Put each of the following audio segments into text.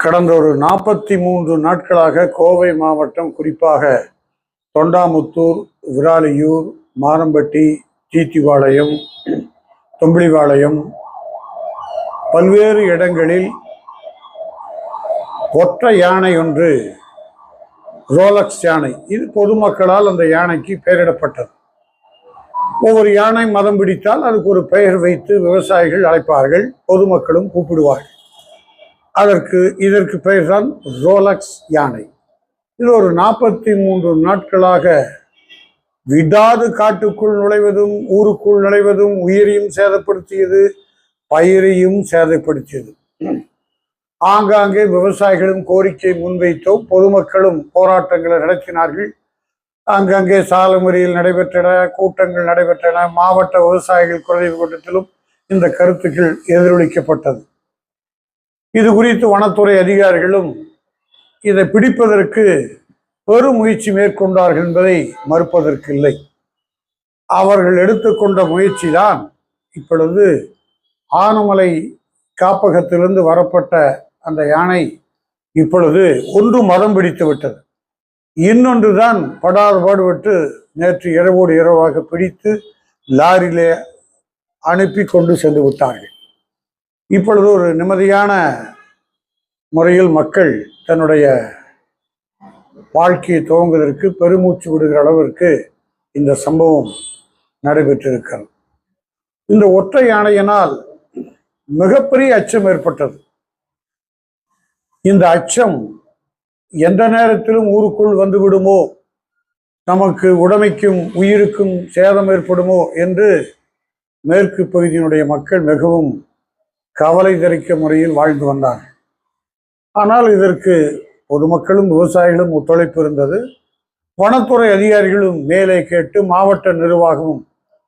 கடந்த ஒரு நாற்பத்தி மூன்று நாட்களாக கோவை மாவட்டம் குறிப்பாக தொண்டாமுத்தூர் விராலியூர் மாரம்பட்டி தீத்திவாளையம் தொம்பிளிவாளையம் பல்வேறு இடங்களில் ஒற்றை யானை ஒன்று ரோலக்ஸ் யானை. இது பொதுமக்களால் அந்த யானைக்கு பெயரிடப்பட்டது. ஒவ்வொரு யானை மதம் பிடித்தால் அதுக்கு ஒரு பெயர் வைத்து விவசாயிகள் அழைப்பார்கள் பொதுமக்களும் கூப்பிடுவார்கள். அதற்கு இதற்கு பெயர்தான் ரோலக்ஸ் யானை. இது ஒரு நாற்பத்தி மூன்று நாட்களாக விடாது காட்டுக்குள் நுழைவதும் ஊருக்குள் நுழைவதும் உயிரையும் சேதப்படுத்தியது பயிரையும் சேதப்படுத்தியது. ஆங்காங்கே விவசாயிகளும் கோரிக்கை முன்வைத்தோம் பொதுமக்களும் போராட்டங்களை நடத்தினார்கள். அங்கங்கே சாலமுறையில் நடைபெற்றன கூட்டங்கள் நடைபெற்றன மாவட்ட விவசாயிகள் குறைவு கூட்டத்திலும் இந்த கருத்துக்கள் எதிரொலிக்கப்பட்டது. இது குறித்து வனத்துறை அதிகாரிகளும் இதை பிடிப்பதற்கு பெரும் முயற்சி மேற்கொண்டார்கள் என்பதை மறுப்பதற்கு இல்லை அவர்கள் எடுத்துக்கொண்ட முயற்சி தான் இப்பொழுது ஆனமலை காப்பகத்திலிருந்து வரப்பட்ட அந்த யானை இப்பொழுது ஒன்று மதம் பிடித்து விட்டது. இன்னொன்று தான் படாறு பாடுபட்டு நேற்று இரவோடு இரவாக பிடித்து லாரியிலே அனுப்பி கொண்டு சென்று விட்டார்கள். இப்பொழுது ஒரு நிம்மதியான முறையில் மக்கள் தன்னுடைய வாழ்க்கையை துவங்குவதற்கு பெருமூச்சு விடுகிற அளவிற்கு இந்த சம்பவம் நடைபெற்றிருக்கிறது. இந்த ஒற்றை யானையினால் மிகப்பெரிய அச்சம் ஏற்பட்டது. இந்த அச்சம் எந்த நேரத்திலும் ஊருக்குள் வந்துவிடுமோ? நமக்கு உடமைக்கும் உயிருக்கும் சேதம் ஏற்படுமோ? என்று மேற்கு பகுதியினுடைய மக்கள் மிகவும் கவலை தெரிக்க முறையில் வாழ்ந்து வந்தார். ஆனால் இதற்கு பொதுமக்களும் விவசாயிகளும் ஒத்துழைப்பு இருந்தது. வனத்துறை அதிகாரிகளும் மேலே கேட்டு மாவட்ட நிர்வாகமும்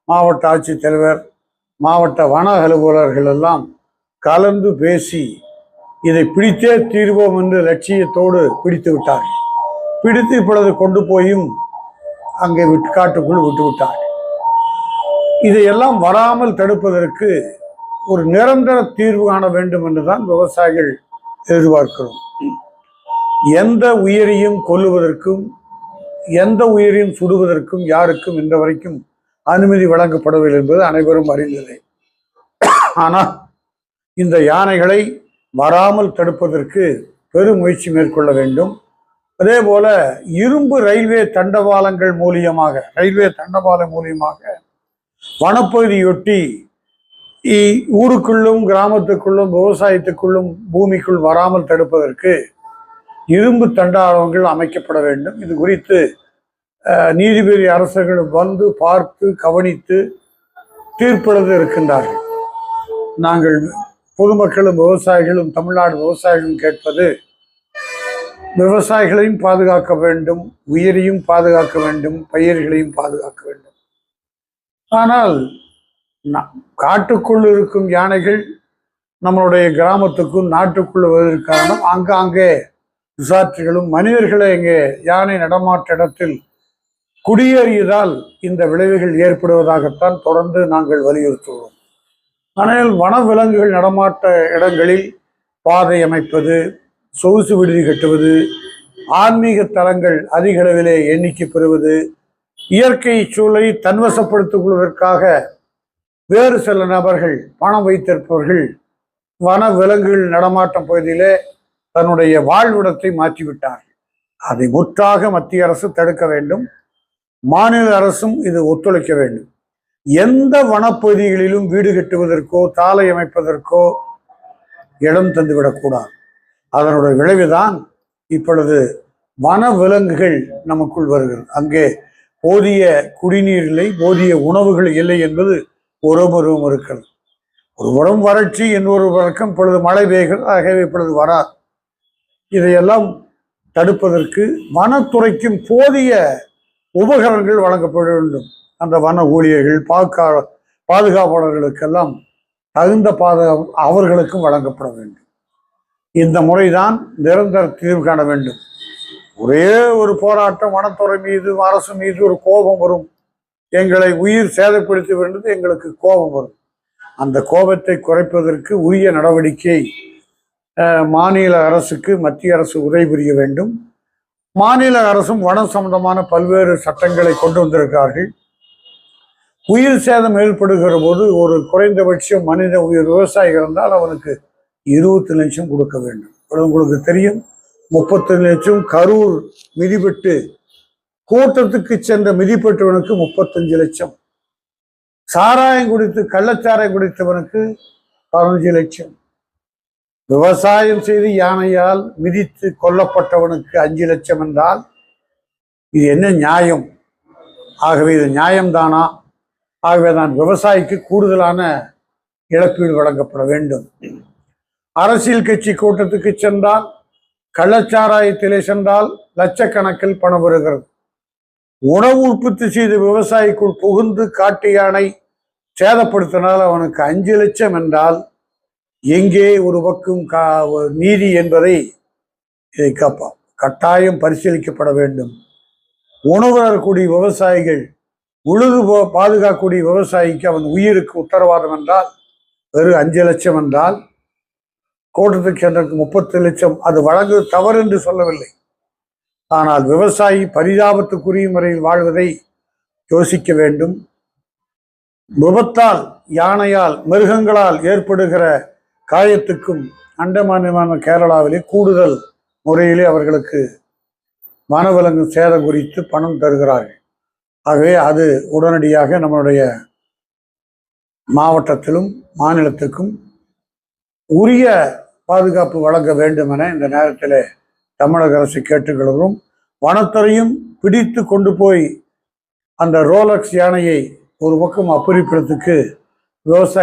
மாவட்ட ஆட்சித்தலைவர் மாவட்ட வன அலுவலர்கள் எல்லாம் கலந்து பேசி இதை பிடித்தே தீர்வோம் என்று லட்சியத்தோடு பிடித்து விட்டார்கள் பிடித்து இப்பொழுது கொண்டு போயும் அங்கே விட்டு காட்டுக்குள் விட்டு விட்டார்கள் இதையெல்லாம் வராமல் தடுப்பதற்கு ஒரு நிரந்தர தீர்வு காண வேண்டும் என்றுதான் விவசாயிகள் எதிர்பார்க்கிறோம். எந்த உயிரையும் கொல்லுவதற்கும் எந்த உயிரையும் சுடுவதற்கும் யாருக்கும் இன்ற வரைக்கும் அனுமதி வழங்கப்படவில்லை என்பது அனைவரும் அறிந்ததே. ஆனால் இந்த யானைகளை வராமல் தடுப்பதற்கு பெரும் முயற்சி மேற்கொள்ள வேண்டும். அதே போல இரும்பு ரயில்வே தண்டவாளங்கள் மூலியமாக ரயில்வே தண்டவாளம் மூலியமாக வனப்பகுதியொட்டி ஊருக்குள்ளும் கிராமத்துக்குள்ளும் விவசாயத்துக்குள்ளும் பூமிக்குள் வராமல் தடுப்பதற்கு இரும்பு தண்டாளங்கள் அமைக்கப்பட வேண்டும். இது குறித்து நீதிபதி அரசர்கள் வந்து பார்த்து கவனித்து தீர்ப்பெழுத இருக்கின்றார்கள். நாங்கள் பொதுமக்களும் விவசாயிகளும் தமிழ்நாடு விவசாயிகளும் கேட்பது விவசாயிகளையும் பாதுகாக்க வேண்டும் உயிரையும் பாதுகாக்க வேண்டும் பயிர்களையும் பாதுகாக்க வேண்டும். ஆனால் காட்டுக்குள் இருக்கும் யானைகள் நம்மளுடைய கிராமத்துக்கும் நாட்டுக்குள் வருவதற்கு காரணம் ஆங்காங்கே ரிசார்ட்டுகளும் மனிதர்களை இங்கே யானை நடமாட்ட இடத்தில் குடியேறியதால் இந்த விளைவுகள் ஏற்படுவதாகத்தான் தொடர்ந்து நாங்கள் வலியுறுத்துகிறோம். ஆனால் வனவிலங்குகள் நடமாட்ட இடங்களில் பாதை அமைப்பது சொகுசு விடுதி கட்டுவது ஆன்மீக தலங்கள் அதிக அளவிலே எண்ணிக்கை பெறுவது இயற்கை சூழலை தன்வசப்படுத்திக் கொள்வதற்காக வேறு சில நபர்கள் பணம் வைத்திருப்பவர்கள் வன விலங்குகள் நடமாட்டம் பகுதியிலே தன்னுடைய வாழ்விடத்தை மாற்றிவிட்டார்கள். அதை முற்றாக மத்திய அரசு தடுக்க வேண்டும். மாநில அரசும் இது ஒத்துழைக்க வேண்டும். எந்த வனப்பகுதிகளிலும் வீடு கட்டுவதற்கோ சாலை அமைப்பதற்கோ இடம் தந்துவிடக்கூடாது அதனுடைய விளைவுதான் இப்பொழுது வன விலங்குகள் நமக்குள் வருகிறது. அங்கே போதிய குடிநீர் இல்லை போதிய உணவுகள் இல்லை என்பது ஒருவரும் இருக்கிறது ஒரு உரம் வறட்சி இன்னொரு வழக்கம் இப்பொழுது மழை பெய்கிறது ஆகவே இப்பொழுது வராது. இதையெல்லாம் தடுப்பதற்கு வனத்துறைக்கும் போதிய உபகரணங்கள் வழங்கப்பட வேண்டும். அந்த வன ஊழியர்கள் பாக்கா பாதுகாப்பாளர்களுக்கெல்லாம் தகுந்த பாதுகாப்பு அவர்களுக்கும் வழங்கப்பட வேண்டும். இந்த முறைதான் நிரந்தர தீர்வு காண வேண்டும். ஒரே ஒரு போராட்டம் வனத்துறை மீது அரசு மீது ஒரு கோபம் வரும். எங்களை உயிர் சேதப்படுத்தி வேண்டது எங்களுக்கு கோபம் வரும். அந்த கோபத்தை குறைப்பதற்கு உரிய நடவடிக்கை மாநில அரசுக்கு மத்திய அரசு உதவி புரிய வேண்டும். மாநில அரசும் வனம் சம்பந்தமான பல்வேறு சட்டங்களை கொண்டு வந்திருக்கிறார்கள். உயிர் சேதம் ஏற்படுகிற போது ஒரு குறைந்தபட்சம் மனித உயிர் விவசாயிகள் இருந்தால் அவனுக்கு இருபத்தி லட்சம் கொடுக்க வேண்டும். உங்களுக்கு தெரியும். முப்பத்தி லட்சம் கரூர் மிதிபட்டு கூட்டத்துக்கு சென்ற மிதிப்பட்டவனுக்கு முப்பத்தஞ்சு லட்சம். சாராயம் குடித்து கள்ளச்சாராயம் குடித்தவனுக்கு பதினஞ்சு லட்சம். விவசாயம் செய்து யானையால் மிதித்து கொல்லப்பட்டவனுக்கு அஞ்சு லட்சம் என்றால் இது என்ன நியாயம்? ஆகவே இது நியாயம்தானா? ஆகவே தான் விவசாயிக்கு கூடுதலான இழப்பீடு வழங்கப்பட வேண்டும். அரசியல் கட்சி கூட்டத்துக்கு சென்றால் கள்ளச்சாராயத்திலே சென்றால் லட்சக்கணக்கில் பணம் வருகிறது. உணவு உற்பத்தி செய்த விவசாயிக்குள் புகுந்து காட்டு யானை சேதப்படுத்தினால் அவனுக்கு அஞ்சு லட்சம் என்றால் எங்கே ஒரு பக்கம் கா நீதி என்பதை இதை கப்ப கட்டாயம் பரிசீலிக்கப்பட வேண்டும். உணவு தரக்கூடிய விவசாயிகள் உழுது போ- பாதுகாக்கக்கூடிய விவசாயிக்கு அவன் உயிருக்கு உத்தரவாதம் என்றால் வெறும் அஞ்சு லட்சம் என்றால் கோட்டத்துக்கு சென்றதுக்கு முப்பத்தி லட்சம். அது வழங்குவது தவறு என்று சொல்லவில்லை. ஆனால் விவசாயி பரிதாபத்துக்குரிய முறையில் வாழ்வதை யோசிக்க வேண்டும். விபத்தால் யானையால் மிருகங்களால் ஏற்படுகிற காயத்துக்கும் அண்டமானமான கேரளாவிலே கூடுதல் முறையிலே அவர்களுக்கு வனவிலங்கு சேதம் குறித்து பணம் தருகிறார்கள். ஆகவே அது உடனடியாக நம்மளுடைய மாவட்டத்திலும் மாநிலத்திற்கும் உரிய பாதுகாப்பு வழங்க வேண்டும் என இந்த நேரத்தில் தமிழக அரசு கேட்டுக்கொள்கிறோம். வனத்துறையும் பிடித்து கொண்டு போய் அந்த ரோலக்ஸ் யானையை ஒரு பக்கம் அப்புறிப்பிடத்துக்கு விவசாய